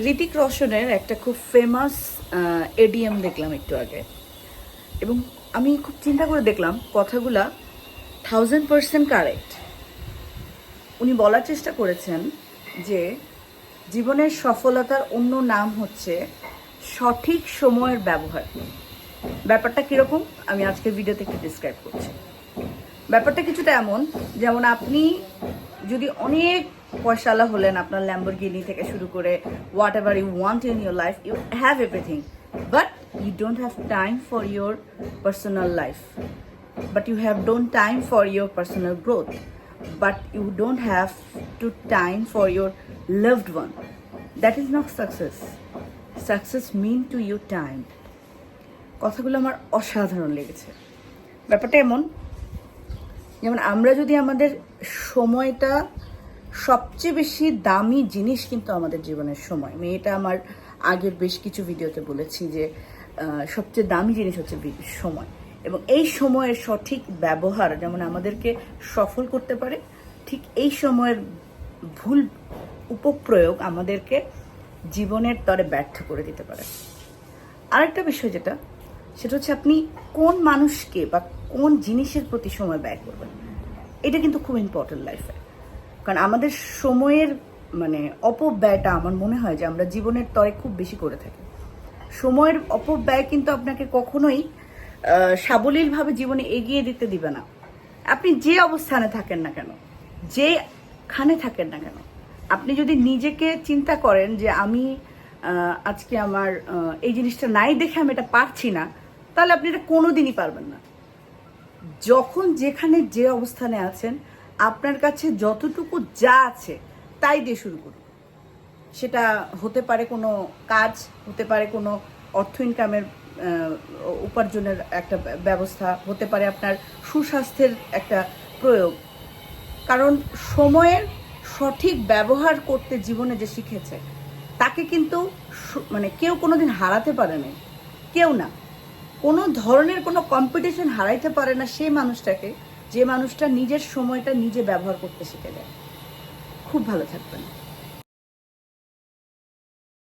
ঋতিক রোশনের একটা খুব famous ADM দেখলাম একটু আগে। এবং আমি খুব চিন্তা করে দেখলাম, কথাগুলা থাউজেন্ড পার্সেন্ট কারেক্ট উনি বলার চেষ্টা করেছেন যে জীবনের সফলতার অন্য নাম হচ্ছে সঠিক সময়ের ব্যবহার। ব্যাপারটা কীরকম? আমি আজকের ভিডিওতে একটু ডিসক্রাইব করছি। ব্যাপারটা কিছুটা এমন, যেমন আপনি যদি অনেক পয়সালা হলেন আপনার ল্যাম্বরগিনি থেকে শুরু করে whatever you want in your life you have everything but you don't have time for your personal life but you have don't time for your personal growth but you don't have to time for your loved one. That is not success. Success mean to you time. কথাগুলো আমার অসাধারণ লেগেছে। ব্যাপারটা এমন, যেমন আমরা যদি আমাদের সময়টা সবচেয়ে বেশি দামি জিনিস কিন্তু আমাদের জীবনের সময়। আমি এটা আমার আগের বেশ কিছু ভিডিওতে বলেছি যে সবচেয়ে দামি জিনিস হচ্ছে সময়। এবং এই সময়ের সঠিক ব্যবহার যেমন আমাদেরকে সফল করতে পারে, ঠিক এই সময়ের ভুল উপপ্রয়োগ আমাদেরকে জীবনের তরে ব্যর্থ করে দিতে পারে। আরেকটা বিষয় যেটা, সেটা হচ্ছে আপনি কোন মানুষকে বা কোন জিনিসের প্রতি সময় ব্যয় করবেন। এটা কিন্তু খুব ইম্পর্টেন্ট লাইফে কারণ আমাদের সময়ের মানে অপব্যয়টা আমার মনে হয় যে আমরা জীবনের তরে খুব বেশি করে থাকি। সময়ের অপব্যয় কিন্তু আপনাকে কখনোই সাবলীলভাবে জীবনে এগিয়ে দিতে দিবে না। আপনি যে অবস্থানে থাকেন না কেন, যেখানে থাকেন না কেন, আপনি যদি নিজেকে চিন্তা করেন যে আমি আজকে আমার এই জিনিসটা নাই দেখে আমি এটা পারছি না, তাহলে আপনি এটা কোনোদিনই পারবেন না। যখন যেখানে যে অবস্থানে আছেন আপনার কাছে যতটুকু যা আছে, তাই দিয়ে শুরু করুন। সেটা হতে পারে কোনো কাজ, হতে পারে কোনো অর্থ ইনকামের উপার্জনের একটা ব্যবস্থা, হতে পারে আপনার সুস্বাস্থ্যের একটা প্রয়োগ। কারণ সময়ের সঠিক ব্যবহার করতে জীবনে যে শিখেছে, তাকে কিন্তু মানে কেউ কোনো দিন হারাতে পারে না কেউ না। কোনো ধরনের কোনো কম্পিটিশন হারাইতে পারে না সেই মানুষটাকে যে মানুষটা নিজের সময়টা নিজে ব্যবহার করতে শিখে যায়। খুব ভালো থাকবেন।